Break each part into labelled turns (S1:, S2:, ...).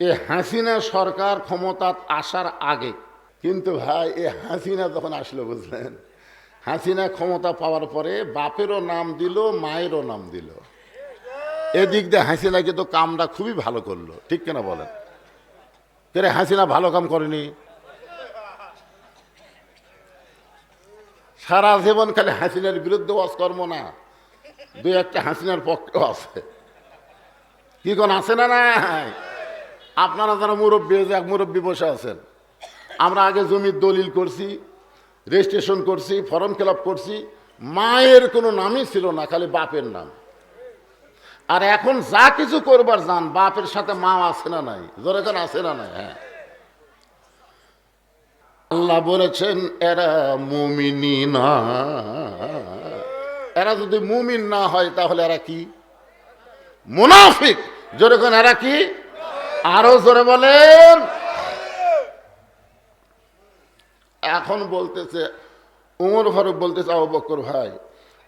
S1: এ হাসিনা সরকার ক্ষমতা আসার আগে। কিন্তু ভাই, এ হাসিনা যখন আসলো, বুঝলেন? হাসিনা ক্ষমতা পাওয়ার পরে বাপেরও নাম দিল, মায়েরও নাম দিল। এদিক দিয়ে হাসিনা কিন্তু কামটা খুবই ভালো করল, ঠিক কেনা বলেন? কে হাসিনা ভালো কাম করেনি? সারা জীবন খালি হাসিনার বিরুদ্ধে কর্ম না, দুই একটা হাসিনার পক্ষেও আছে। কি কোন আছে না নাই? আপনারা যারা মুরব্বী এক মুরব্বী বসে আছেন, আমরা আগে জমির দলিল করছি রেজিস্ট্রেশন করছি ফর্ম ফিল করছি, মায়ের কোনো নামই ছিল না, খালি বাপের নাম। আর এখন যা কিছু করবার যান, বাপের সাথে মা আছে না নাই? জোরে কেন আছে না নাই? হ্যাঁ। আল্লাহ বলেছেন, এরা মুমিনি না। এরা যদি মুমিন না হয়, তাহলে এরা কি? মুনাফিক। জোরে কোন, এরা কি? আরও জোরে বলেন। এখন বলতেছে, উমর ফারুক বলতেছে, আবু বকর ভাই,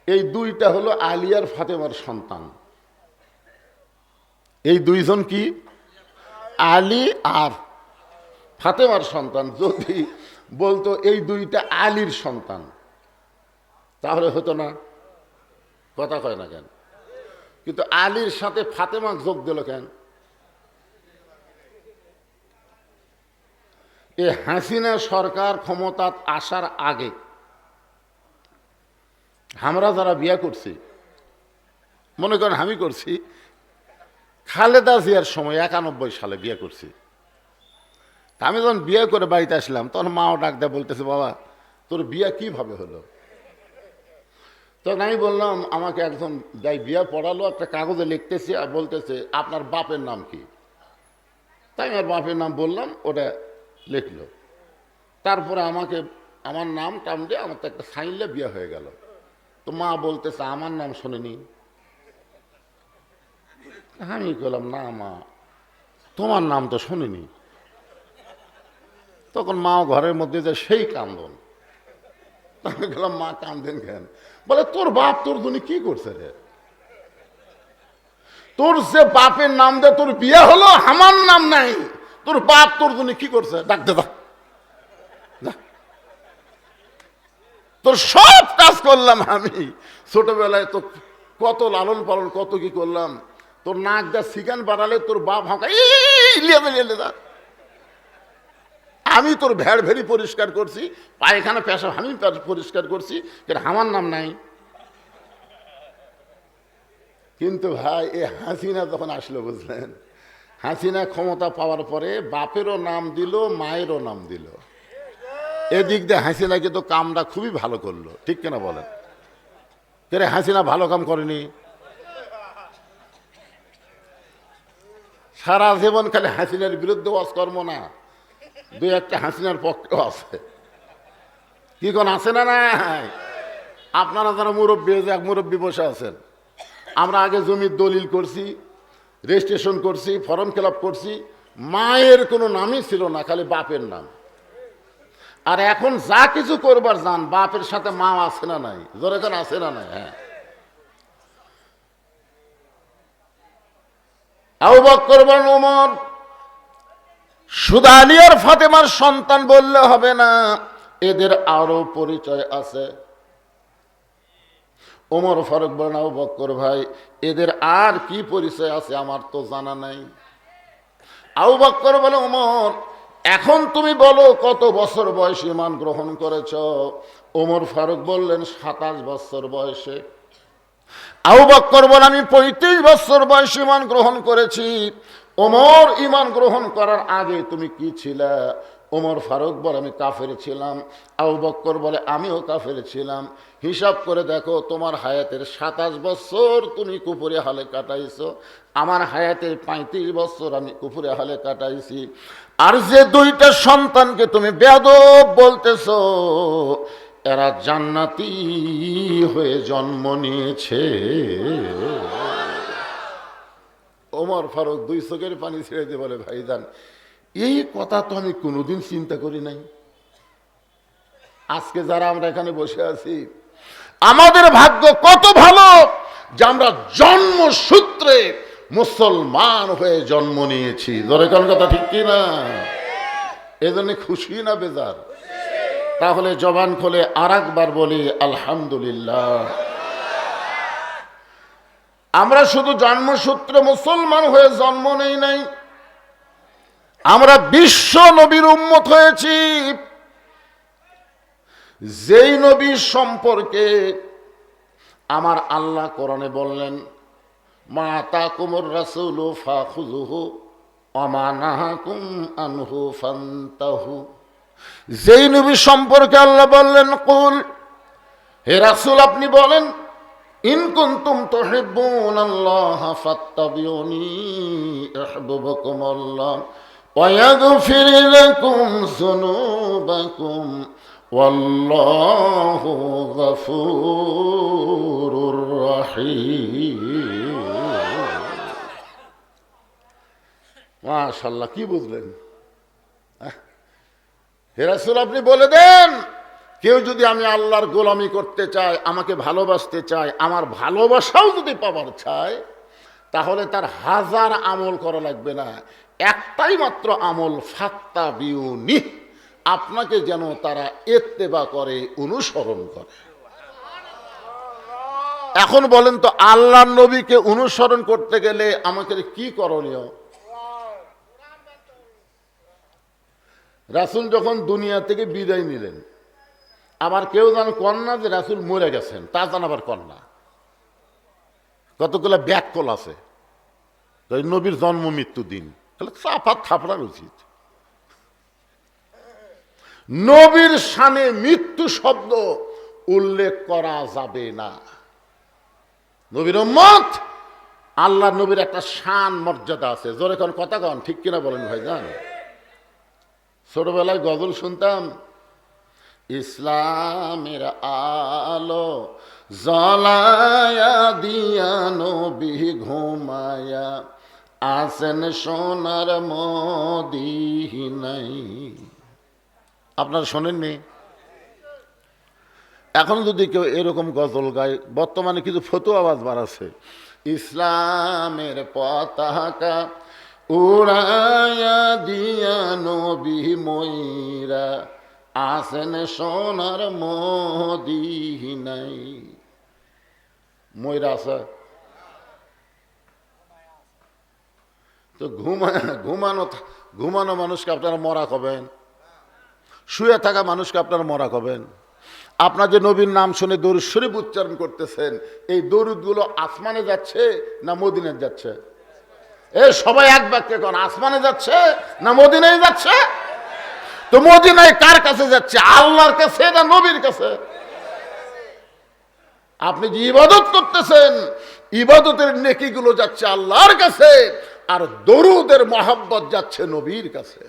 S1: এই দুইটা হলো আলিয়ার ফাতেমার সন্তান। এই দুইজন কি? আলী আর ফাতেমার সন্তান। যদি বলতো এই দুইটা আলীর সন্তান, তাহলে হতো না। কথা কয় না কেন? কিন্তু আলীর সাথে ফাতেমা যোগ দিল কেন? এ হাসিনা সরকার ক্ষমতা আসার আগে আমরা যারা বিয়া করছি, মনে করেন আমি করছি, খালেদা জিয়ার সময় একানব্বই সালে বিয়ে করছি। আমি যখন বিয়ে করে বাড়িতে আসলাম, তখন মাও ডাক দেয়, বলতেছে, বাবা, তোর বিয়া কীভাবে হলো? তখন আমি বললাম, আমাকে একজন যাই বিয়া পড়ালো, একটা কাগজে লিখতেছে আর বলতেছে, আপনার বাপের নাম কি? তাই আমার বাপের নাম বললাম, ওটা লিখলো। তারপরে আমাকে, আমার নাম টাম দিয়ে আমার তো একটা সাইনলে বিয়ে হয়ে গেল। তো মা বলতেছে, আমার নাম শোনেনি। আমি বললাম না মা, তোমার নাম তো শুনিনি। তখন মাও ঘরের মধ্যে যে সেই কান্দন। আমি গেলাম মা, কান্দেন কেন? বলে, তোর বাপ তোর জন্য কি করছে রে? তোর যে বাপের নাম দে তোর বিয়ে হলো, আমার নাম নাই। তোর বাপ তোর জন্য কি করছে? ডাক দে। তোর সব কাজ করলাম আমি। ছোটবেলায় তো কত লালন পালন, কত কি করলাম। তোর নাক যা সিগান বাড়ালে তোর বাপ হাঁকা আমি তোর ভেড় ভেড়ি পরিষ্কার করছি, পায়খানা পেশা আমি পরিষ্কার করছি, কিন্তু আমার নাম নাই। কিন্তু ভাই, এ হাসিনা তখন আসলো, বুঝলেন? হাসিনা ক্ষমতা পাওয়ার পরে বাপেরও নাম দিল, মায়েরও নাম দিল। এদিক দিয়ে হাসিনা কিন্তু কামটা খুবই ভালো করল, ঠিক কিনা বলেন? কে হাসিনা ভালো কাম করেনি? সারা জীবন খালি হাসিনার বিরুদ্ধে কর্ম না, দুই একটা হাসিনার পক্ষেও আছে। কি কোন আছে না নাই? আপনারা যারা মুরব্বী মুরব্বী বসে আছেন, আমরা আগে জমির দলিল করছি রেজিস্ট্রেশন করছি, ফর্ম ফিল করছি, মায়ের কোনো নামই ছিল না, খালি বাপের নাম। আর এখন যা কিছু করবার যান বাপের সাথে মা আছে না নাই? জোরে কেন, আছে না নাই? হ্যাঁ। বক্কর বলেন, ওমর ফাতেমার সন্তান বললে হবে না, এদের আরও পরিচয় আছে। ওমর ফারুক বলেন বক্কর ভাই, এদের আর কি পরিচয় আছে আমার তো জানা নাই? আবু বক্কর বলে, ওমর, এখন তুমি বলো কত বছর বয়সে ইমান গ্রহণ করেছ? ওমর ফারুক বললেন, সাতাশ বছর বয়সে। আবু বক্কর বলে, আমি পঁয়ত্রিশ বছর বয়সে ইমান গ্রহণ করেছি। ওমর ইমান গ্রহণ করার আগে তুমি কি ছিলে? ওমর ফারুক বলে, আমি কাফের ছিলাম। আবু বক্কর বলে, আমিও কাফের ছিলাম। হিসাব করে দেখো, তোমার হায়াতের সাতাশ বছর তুমি কুপুরে হালে কাটাইছো। আমার হায়াতের পঁয়ত্রিশ বছর আমি কুপুরে হালে কাটাইছি। আর যে দুইটা সন্তানকে তুমি বেদব বলতেছ, এরা জান্নাতি হয়ে জন্ম নিয়েছে। ওমর ফারুক দুই চোখের পানি ছেড়ে দিয়ে বলে ভাই ভাইজান এই কথা তো আমি কোনোদিন চিন্তা করি নাই। আজকে যারা আমরা এখানে বসে আছি, আমাদের ভাগ্য কত ভালো যে আমরা জন্মসূত্রে মুসলমান হয়ে জন্ম নিয়েছি। ধরে কোন কথা ঠিক কি না? এজন্য খুশি না বেজার? তাহলে জবান খোলে আর একবার বলি, আলহামদুলিল্লাহ। আমরা শুধু জন্মসূত্রে মুসলমান হয়ে জন্ম নেই নাই আমরা বিশ্ব নবীর উম্মত হয়েছি। যেই নবীর সম্পর্কে আমার আল্লাহ কোরআনে বললেন, মা তাকুমুর রাসূলু যেই নবী সম্পর্কে আল্লাহ বললেন, কুল, হে রাসূল, আপনি বলেন, ইন কুনতুম তুহিব্বুন আল্লাহ ফাত্তাবিউনি ইহবুবকুম আল্লাহ ويغفر لكم ذنوبكم والله غفور رحيم মাশাল্লাহ কি বুঝলেন হেরাসুল আপনি বলে দেন কেউ যদি আমি আল্লাহর গোলামি করতে চায় আমাকে ভালোবাসতে চায় আমার ভালোবাসাও যদি পাবার চায় তাহলে তার হাজার আমল করা লাগবে না একটাই মাত্র আমল ফাত্তা বিউনি আপনাকে যেন তারা এত্তেবা করে, অনুসরণ করে। এখন বলেন তো আল্লাহ নবীকে অনুসরণ করতে গেলে আমাকে কি করণীয়? রাসুল যখন দুনিয়া থেকে বিদায় নিলেন, আবার কেউ জান কন্যা যে রাসুল মরে গেছেন, তা জান আবার কন্যা। কতগুলো ব্যাককল আছে। নবীর জন্ম মৃত্যু দিন। তাহলে চাপা থাপড়ার উচিত। নবীর সানে মৃত্যু শব্দ উল্লেখ করা যাবে না। নবীর মত আল্লাহ নবীর একটা শান মর্যাদা আছে। জোরে কোন কথা কন, ঠিক কিনা বলেন ভাই জান। ছোটবেলায় গজল শুনতাম, ইসলামের আলো জলায়া দিয়া নবী ঘুমায়া আসেন সোনার মদিনাই আপনারা শোনেননি? এখন যদি কেউ এরকম গজল গায়, বর্তমানে কিছু ফটো আওয়াজ বাড়াচ্ছে। ইসলামের পতাকা উড়াইয়া দিয়া নবী ময়রা আসেন সোনার মদিনাই ময়রা আছে? তো ঘুমা ঘুমানো ঘুমানো মানুষকে আপনারা মরা কবেন? শুয়ে থাকা মানুষকে আপনারা মরা কবেন? আপনার যে নবীর নাম শুনে দরুদ শরীফ উচ্চারণ করতেছেন, এই দরুদগুলো আসমানে যাচ্ছে না মদিনে যাচ্ছে? এ সবাই এক বাক্যে কোন, আসমানে যাচ্ছে না মদিনায় যাচ্ছে? তো মদিনায় কার কাছে যাচ্ছে? আল্লাহর কাছে না নবীর কাছে? আপনি যে ইবাদত করতেছেন, ইবাদতের নেকিগুলো যাচ্ছে আল্লাহর কাছে। আর দরুদের মহাব্বত যাচ্ছে নবীর কাছে।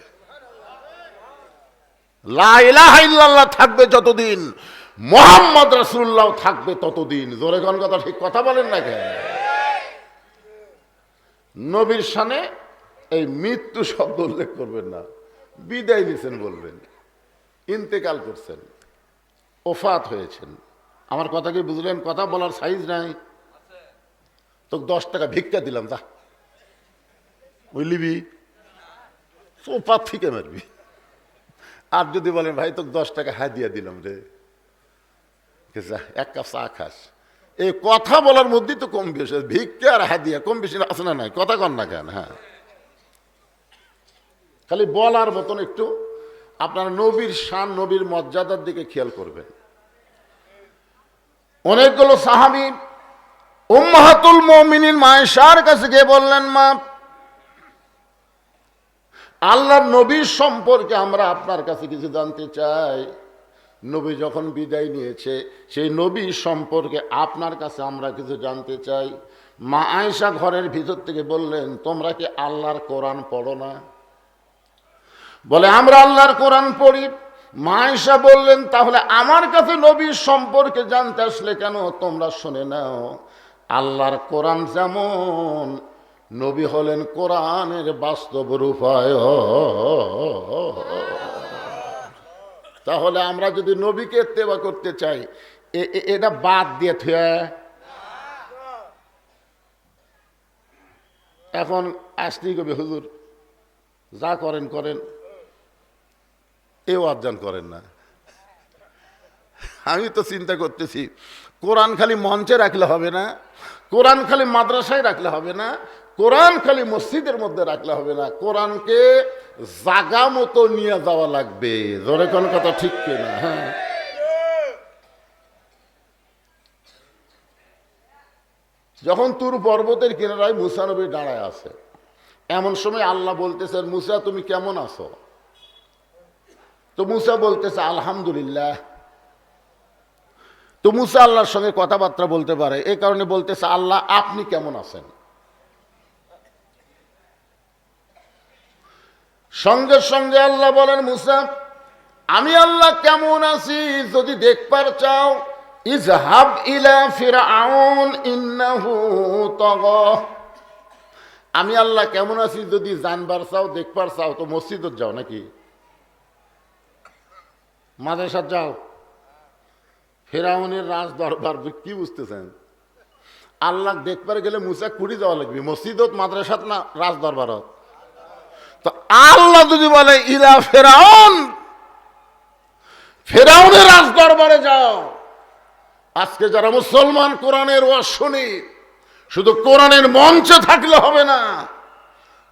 S1: থাকবে যতদিন, মোহাম্মদ রাসূলুল্লাহ থাকবে ততদিন। জোরে কোন কথা, ঠিক কথা বলেন না কেন? নবীর সানে এই মৃত্যু শব্দ উল্লেখ করবেন না। বিদায় নিছেন বলবেন। ইন্তেকাল করছেন। ওফাত হয়েছেন। আমার কথা কি বুঝলেন? কথা বলার সাইজ নাই। তো দশ টাকা ভিক্ষা দিলাম তা বুঝলিবি ওপাত থেকে মারবি। আর যদি বলেন, ভাই, তোকে দশ টাকা হ্যাঁ দিয়ে দিলাম রে। এক কাপ চা খাস। এই কথা বলার মধ্যেই তো কম বেশি। ভিক্ষে আর হ্যাঁ দিয়ে, কম বেশি আছে না নাই? কথা কন না কেন? হ্যাঁ। খালি বলার মতন একটু আপনার নবীর শান, নবীর মর্যাদার দিকে খেয়াল করবেন। অনেকগুলো সাহাবি উম্মাহাতুল মমিনীর মায়েশার কাছে গিয়ে বললেন, মা আল্লাহর নবীর সম্পর্কে আমরা আপনার কাছে কিছু জানতে চাই। নবী যখন বিদায় নিয়েছে, সেই নবী সম্পর্কে আপনার কাছে আমরা কিছু জানতে চাই। মা আয়সা ঘরের ভিতর থেকে বললেন, তোমরা কি আল্লাহর কোরআন পড়ো না? বলে, আমরা আল্লাহর কোরআন পড়ি। মা আয়সা বললেন, তাহলে আমার কাছে নবীর সম্পর্কে জানতে আসলে কেন? তোমরা শুনে নাও। আল্লাহর কোরআন যেমন নবী হলেন কোরআনের বাস্তব রূপায়। তাহলে আমরা যদি নবীকে এত্তেবা করতে চাই এটা বাদ দিয়ে থুয়ে। এখন আসতেই কবি, হুজুর, যা করেন করেন। এও আবজান করেন না। আমি তো চিন্তা করতেছি, কোরআন খালি মঞ্চে রাখলে হবে না, কোরআন খালি মাদ্রাসায় রাখলে হবে না কোরআন খালি মসজিদের মধ্যে রাখলে হবে না। কোরআনকে জাগা মতো নিয়ে যাওয়া লাগবে। জোরে কোন কথা ঠিক কিনা? হ্যাঁ। যখন তুর পর্বতের কিনারায় মুসানবী দাঁড়ায় আছে, এমন সময় আল্লাহ বলতেছেন, মুসা, তুমি কেমন আছো? তো মুসা বলতেছে, আলহামদুলিল্লাহ। তো মুসা আল্লাহর সঙ্গে কথাবার্তা বলতে পারে। এ কারণে বলতেছে, আল্লাহ, আপনি কেমন আছেন? সঙ্গে সঙ্গে আল্লাহ বলেন, মুসা, আমি আল্লাহ কেমন আছি? যদি দেখবার চাও ইজহাব ইলা ফিরআউন, ইন্নাহু তাগা। আমি আল্লাহ কেমন আছি যদি জানবার চাও, দেখবার চাও, তো মসজিদত যাও নাকি? মাদ্রাসাত যাও। ফেরাউনের রাজ দরবার কি বুঝতেছেন? আল্লাহ দেখবার গেলে মুসা কুড়ি যাওয়া লাগবে। মসজিদত, মাদ্রাসাত না রাজ দরবারত তো আল্লাহ যদি বলে ইরা ফেরাউন, ফেরাউনের রাজ দরবারে যাও। আজকে যারা মুসলমান কোরআনের ওয়াজ শুনি, শুধু কোরআনের মঞ্চে থাকলে হবে না,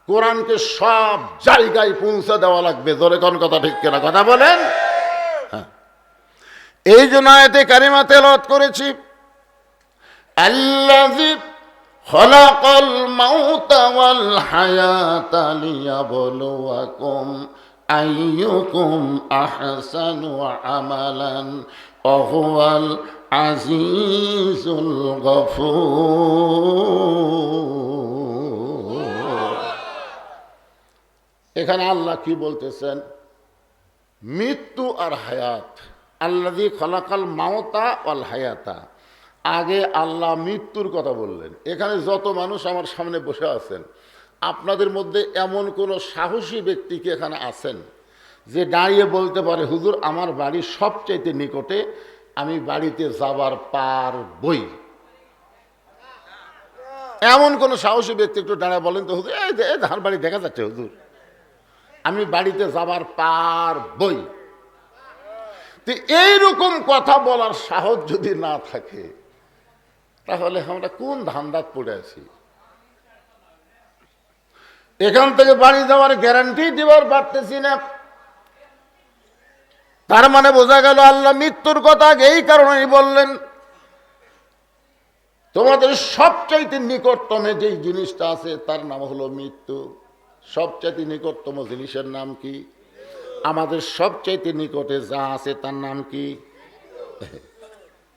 S1: কোরআনকে সব জায়গায় পৌঁছে দেওয়া লাগবে। জোরে কোন কথা ঠিক কেনা? কথা বলেন? হ্যাঁ। এই জন্য আয়তে কারিমা তেলত করেছি, আল্লাযী ওয়াল হায়াতা লিয়াবলুয়াকুম আইয়ুকুম আহসানু আমালান ওয়া হুয়াল আজিজুল গফুর। এখানে আল্লাহ কি বলতেছেন? মৃত্যু আর হায়াত। আল্লাদি খলাকাল মাওতা অল হায়াতা। আগে আল্লাহ মৃত্যুর কথা বললেন। এখানে যত মানুষ আমার সামনে বসে আছেন, আপনাদের মধ্যে এমন কোনো সাহসী ব্যক্তি কি এখানে আছেন যে দাঁড়িয়ে বলতে পারে, হুজুর, আমার বাড়ি সবচাইতে নিকটে আমি বাড়িতে যাবার পার বই। এমন কোন সাহসী ব্যক্তি একটু দাঁড়ায় বলেন তো, হুজুর, এই ধার বাড়ি দেখা যাচ্ছে, হুজুর। আমি বাড়িতে যাবার পার বই। তো এইরকম কথা বলার সাহস যদি না থাকে তাহলে আমরা কোন ধান্দাত পড়ে আছি? এখান থেকে বাড়ি যাওয়ার গ্যারান্টি দেওয়ার পারতেছি না। তার মানে বোঝা গেল আল্লাহ মৃত্যুর কথা এই কারণেই বললেন, তোমাদের সবচাইতে নিকটতমে যেই জিনিসটা আছে, তার নাম হলো মৃত্যু। সবচাইতে নিকটতম জিনিসের নাম কি? আমাদের সবচাইতে নিকটে যা আছে, তার নাম কি?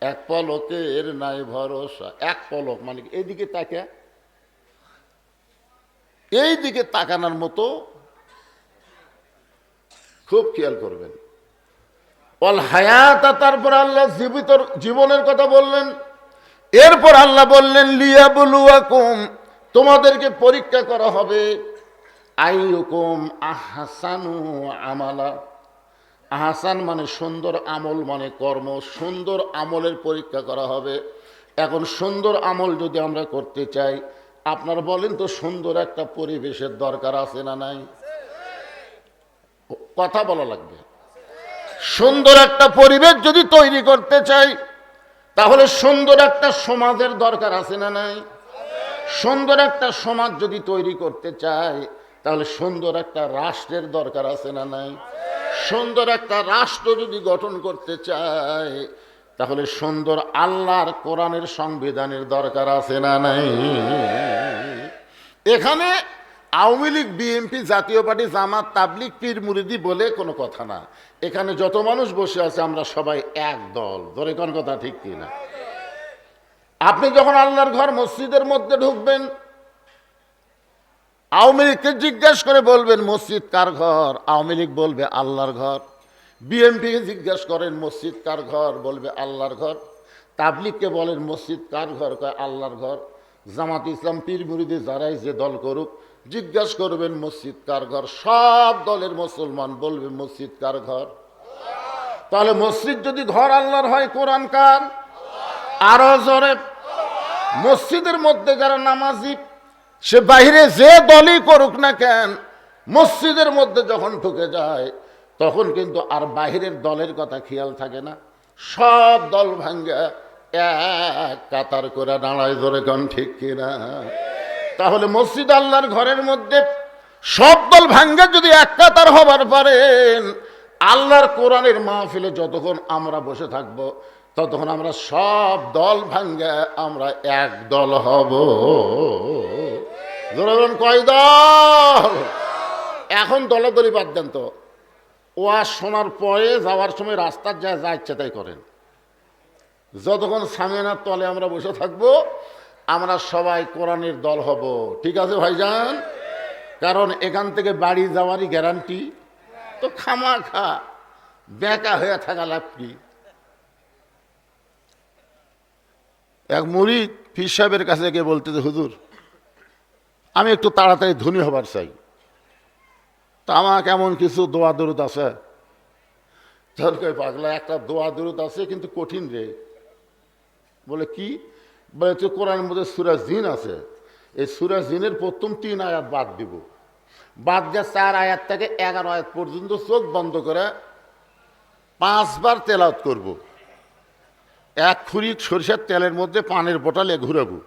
S1: এক পলকের নাই ভরসা, এক পলক মানে? এইদিকে তাকা? এই দিকে তাকানোর মতো খুব খেয়াল করবেন। অল হায়াতা তারপর আল্লাহ জীবিত জীবনের কথা বললেন। এরপর আল্লাহ বললেন লিয়া বলুয়াকুম তোমাদেরকে পরীক্ষা করা হবে। আইয়ুকুম আহসানু আমালা। আহসান মানে সুন্দর আমল মানে কর্ম, সুন্দর আমলের পরীক্ষা করা হবে। এখন সুন্দর আমল যদি আমরা করতে চাই, আপনারা বলেন তো সুন্দর একটা পরিবেশের দরকার আছে না নাই? কথা বলা লাগবে। সুন্দর একটা পরিবেশ যদি তৈরি করতে চাই, তাহলে সুন্দর একটা সমাজের দরকার আছে না নাই? সুন্দর একটা সমাজ যদি তৈরি করতে চাই, তাহলে সুন্দর একটা রাষ্ট্রের দরকার আছে না নাই? সুন্দর একটা রাষ্ট্র যদি গঠন করতে চায়, তাহলে সুন্দর আল্লাহর কোরআনের সংবিধানের দরকার আছে না নাই? এখানে আওয়ামী লীগ, বিএনপি, জাতীয় পার্টি, জামাত তাবলিক পীর, মুরিদি বলে কোনো কথা না। এখানে যত মানুষ বসে আছে, আমরা সবাই এক দল। ধরে কোন কথা ঠিক কিনা? আপনি যখন আল্লাহর ঘর মসজিদের মধ্যে ঢুকবেন আওয়ামী লীগকে জিজ্ঞাসা করে বলবেন, মসজিদ কার ঘর? আওয়ামী লীগ বলবে, আল্লাহর ঘর। বিএনপিকে জিজ্ঞাসা করেন, মসজিদ কার ঘর? বলবে, আল্লাহর ঘর। তাবলিগকে বলেন, মসজিদ কার ঘর? কয়, আল্লাহর ঘর। জামাত ইসলাম পীর মুরিদি যারাই যে দল করুক, জিজ্ঞাসা করবেন, মসজিদ কার ঘর? সব দলের মুসলমান বলবে, মসজিদ কার ঘর? তাহলে মসজিদ যদি ঘর আল্লাহর হয়, কোরআন কার? আরও জোরে। মসজিদের মধ্যে যারা নামাজি সে বাইরে যে দলই করুক না কেন, মসজিদের মধ্যে যখন ঢুকে যায়, তখন কিন্তু আর বাহিরের দলের কথা খেয়াল থাকে না। সব দল ভাঙ্গা, এক কাতার করে দাঁড়ায় ধরে কন ঠিক কিনা। তাহলে মসজিদ আল্লাহর ঘরের মধ্যে সব দল ভাঙ্গা যদি এক কাতার হবার পারেন, আল্লাহর কোরআনের মাহফিলে যতক্ষণ আমরা বসে থাকব, ততক্ষণ আমরা সব দল ভাঙ্গা, আমরা এক দল হব। ধরুন কয় দল এখন দলাদলি বাদ দেন তো। ওয়াজ শোনার পরে যাওয়ার সময় রাস্তার যা যা ইচ্ছা তাই করেন। যতক্ষণ সামিয়ানার তলে আমরা বসে থাকব, আমরা সবাই কোরআনের দল হব। ঠিক আছে ভাইজান? কারণ এখান থেকে বাড়ি যাওয়ারই গ্যারান্টি। তো খামা খা বেকা হয়ে থাকা লাভ কি? এক মুড়ি ফির সাহেবের কাছে গিয়ে বলতে হুজুর আমি একটু তাড়াতাড়ি ধনী হবার চাই। তা আমার কেমন কিছু দোয়া দরুদ আছে? পাগলা, একটা দোয়া দরুদ আছে কিন্তু কঠিন রে। বলে কি? বলে তো কোরআনের মধ্যে সুরা জিন আছে। এই সুরা জিনের প্রথম তিন আয়াত বাদ দিব। বাদ দিয়ে চার আয়াত থেকে এগারো আয়াত পর্যন্ত চোখ বন্ধ করে পাঁচবার তেলাওত করব। এক খুরি সরিষার তেলের মধ্যে পানের বোটালে ঘুরাবো।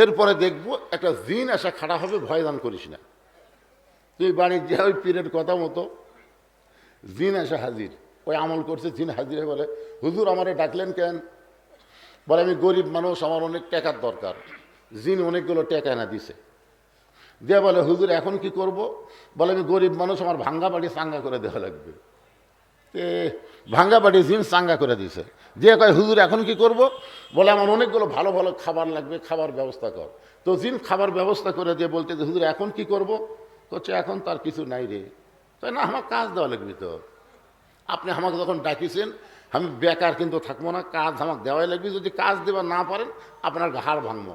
S1: এরপরে দেখব একটা জিন এসে খাড়া হবে, ভয় দান করিস না। তুই বাড়ির ওই পীরের কথা মতো। জিন এসে হাজির। ওই আমল করছে, জিন হাজির হয়ে বলে, হুজুর আমারে ডাকলেন কেন? বলে, আমি গরিব মানুষ, আমার অনেক টাকার দরকার। জিন অনেকগুলো টাকা এনে দিছে। দিয়ে বলে, হুজুর, এখন কি করব? বলে, আমি গরিব মানুষ, আমার ভাঙ্গা বাড়ি চাঙ্গা করে দেওয়া লাগবে। তে ভাঙ্গা বাড়ি জিন চাঙ্গা করে দিছে। দিয়ে কয় হুজুর এখন কি করব? বলে আমার অনেকগুলো ভালো ভালো খাবার লাগবে খাবার ব্যবস্থা কর। তো জিন খাবার ব্যবস্থা করে দিয়ে বলতে যে, হুজুর এখন কি করব? করছে এখন তার কিছু নাই রে। তাই না আমার কাজ দেওয়া লাগবে তো। আপনি আমাকে যখন ডাকিছেন আমি বেকার কিন্তু থাকব না কাজ আমাকে দেওয়াই লাগবে। যদি কাজ দেওয়া না পারেন আপনার হাড় ভাঙবো।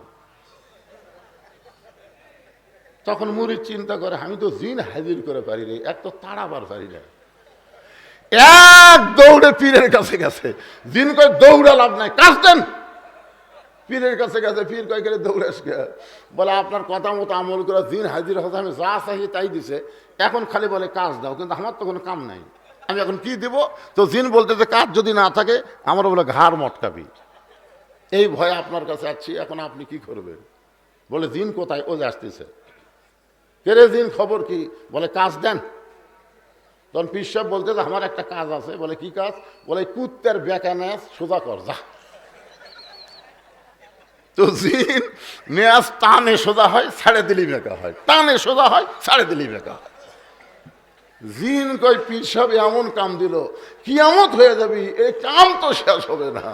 S1: তখন মুড়ির চিন্তা করে আমি তো জিন হাজির করে পারি রে এক তো তাড়াবার পারি না। এক দৌড়ে পীরের কাছে গেছে। দিন কয় দৌড়া লাভ নাই। কাজ দেন। পীরের কাছে গেছে, পীর কয়, করে দৌড়ে আসবে বলে, আপনার কথা মতো আমল করে দিন হাজির হতে আমি যা চাই তাই দিছে। এখন খালি বলে, কাজ দাও। কিন্তু আমার তো কোনো কাম নাই। আমি এখন কি দিব? তো জিন বলতে যে, কাজ যদি না থাকে, আমার বলে ঘাড় মটকাবি। এই ভয়ে আপনার কাছে আছি। এখন আপনি কি করবেন? বলে, জিন কোথায়? ও যে আসতেছে। কেরে জিন, খবর কি? বলে, কাজ দেন। তখন পিসাব বলতে যে আমার একটা কাজ আছে। বলে, কি কাজ? বলে, কুত্তের ব্যাকানাস নেস সোজা কর, যা। তো জিন নেয়াজ টানে সোজা হয় সাড়ে দিলি বেকা হয়। টানে সোজা হয় সাড়ে দিলি বেকা হয়। জিন কই পিসাব এমন কাম দিল। কিয়ামত হয়ে যাবি এই কাম তো শেষ হবে না।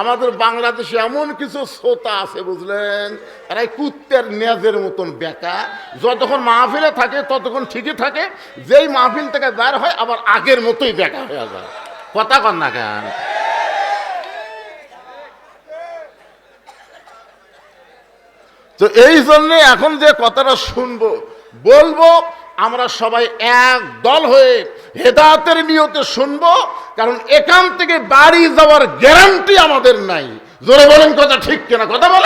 S1: আমাদের বাংলাদেশে এমন কিছু শ্রোতা আছে, বুঝলেন? এরা কুত্তের নেজের মতন বেকা। যতক্ষণ মাহফিলে থাকে, ততক্ষণ ঠিকই থাকে। যেই মাহফিল থেকে বের হয়, আবার আগের মতোই বেকা হয়ে যায়। কথা কন না কেন? তো এই জন্যে এখন যে কথাটা শুনব, বলব আমরা সবাই এক দল হয়ে হেদাতের নিয়তে শুনব, কারণ এখান থেকে বাড়ি যাওয়ার গ্যারান্টি আমাদের নাই। জোরে বলেন কথা ঠিক কেনা? কথা বলে